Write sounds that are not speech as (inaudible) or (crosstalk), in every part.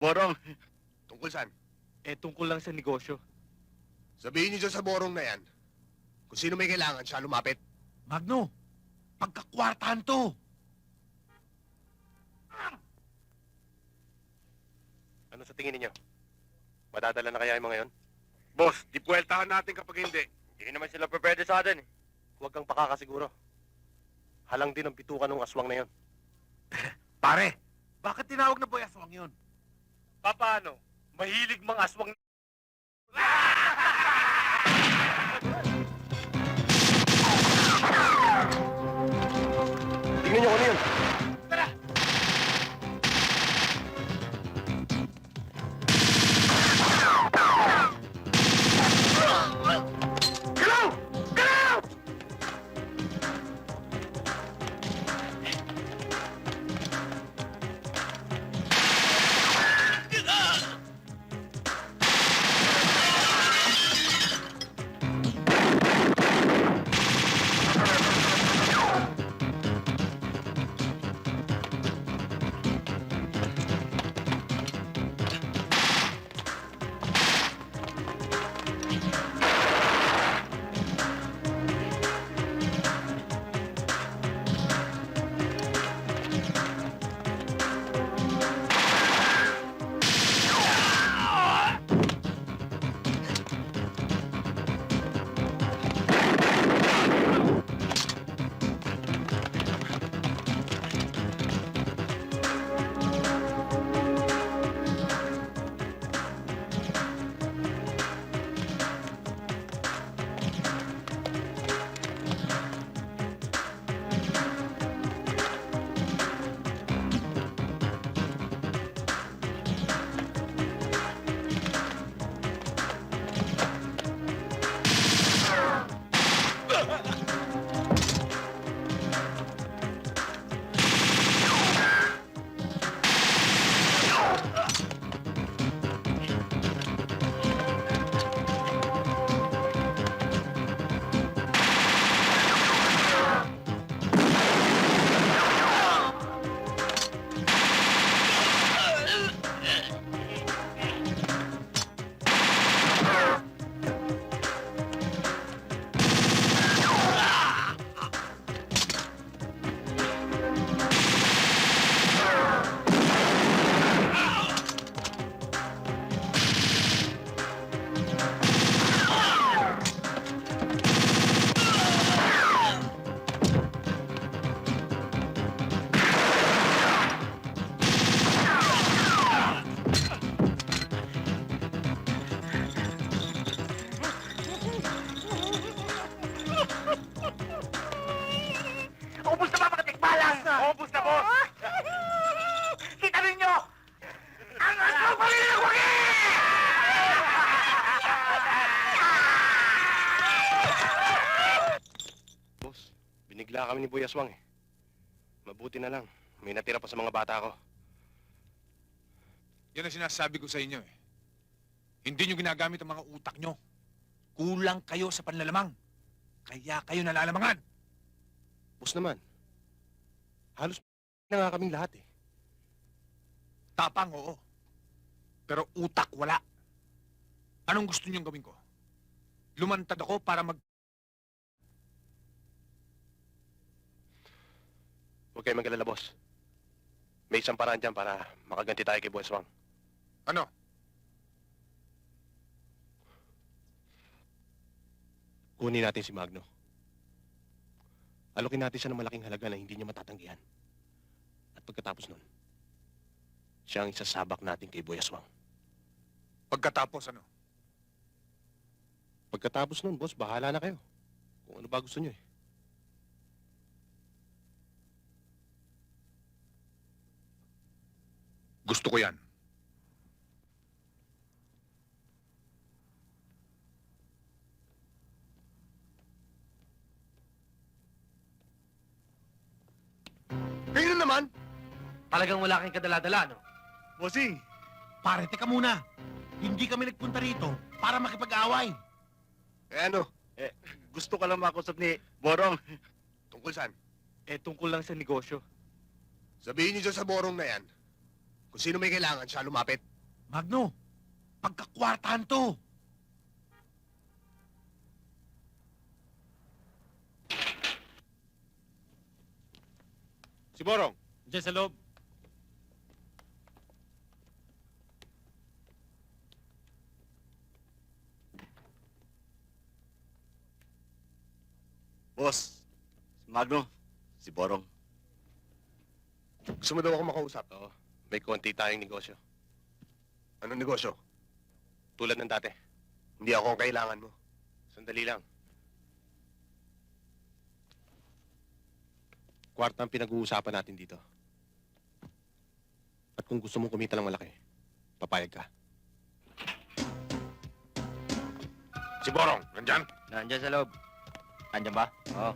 Borong, Tungkol saan? eh tungkol lang sa negosyo. Sabihin niyo dyan sa borong na yan, kung sino may kailangan, siya lumapit. Magno, pagkakwartahan to. Ano sa tingin ninyo? Madadala na kaya yung mga yon? Boss, di puweltahan natin kapag hindi. Hindi naman sila pwede sa atin eh. Huwag kang pakakasiguro. Halang din ang bitukan ng aswang na yon. (laughs) Pare, bakit tinawag na boy aswang yun? Paano? Mahilig mga aswang Tingnan binigla kami ni Boy Aswang eh. Mabuti na lang. May natira pa sa mga bata ko. Yan ang sinasabi ko sa inyo eh. Hindi nyo ginagamit ang mga utak nyo. Kulang kayo sa panlalamang. Kaya kayo nalalamangan. Boss naman, halos na nga kaming lahat eh. Tapang, oo. Pero utak, wala. Anong gusto nyong gawin ko? Lumantad ako para mag... Huwag kayo mag-alala, boss. May isang paraan dyan para makaganti tayo kay Boy. Ano? Kunin natin si Magno. Alokin natin siya ng malaking halaga na hindi niya matatanggihan. At pagkatapos nun, siya ang isasabak natin kay Boy Aswang. Pagkatapos ano? Pagkatapos nun, boss, bahala na kayo. Kung ano ba gusto niyo eh. Gusto ko yan. Kayo na naman! Talagang wala kang kadala-dala, no? Bossing! Pare, teka muna. Hindi kami nagpunta rito para makipag-away. Eh ano? Gusto ka lang makausap ni Borong, Tungkol saan? eh tungkol lang sa negosyo. Sabihin niyo dyan sa borong na yan, kung sino may kailangan, siya lumapit. Magno, pagkakwartahan to. Si Borong, Diyan sa loob. Boss, si Magno, si Borong. Gusto mo daw ako makausap? oo, may konti tayong negosyo. Anong negosyo? Tulad ng dati. Hindi ako ang kailangan mo. Sandali lang. Kwarta ang pinag-uusapan natin dito. At kung gusto mong kumita ng malaki, papayag ka. Si Borong, nandyan? Nandiyan sa loob. Nandiyan ba? Oo.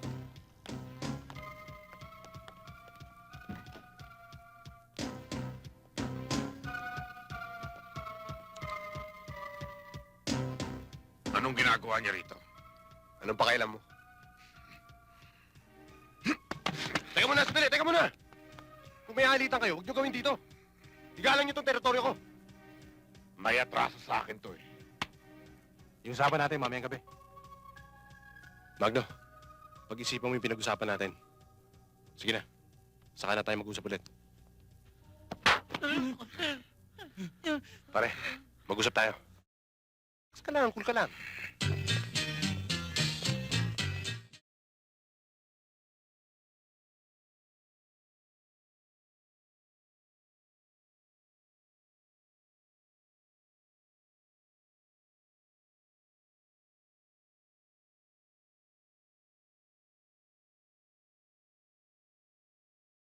Anong ginagawa niya rito? Anong pakailan mo? Teka muna, sandali! Teka muna! Kung may halitan kayo, huwag niyo gawin dito. Igalang niyo tong teritoryo ko. May atraso sa akin to eh. Yung usapan natin mamayang gabi. Magno, pag-isipan mo yung pinag-usapan natin. Sige na. Saka na tayo mag-usap ulit. Pare, mag-usap tayo. Relax ka lang, cool ka lang.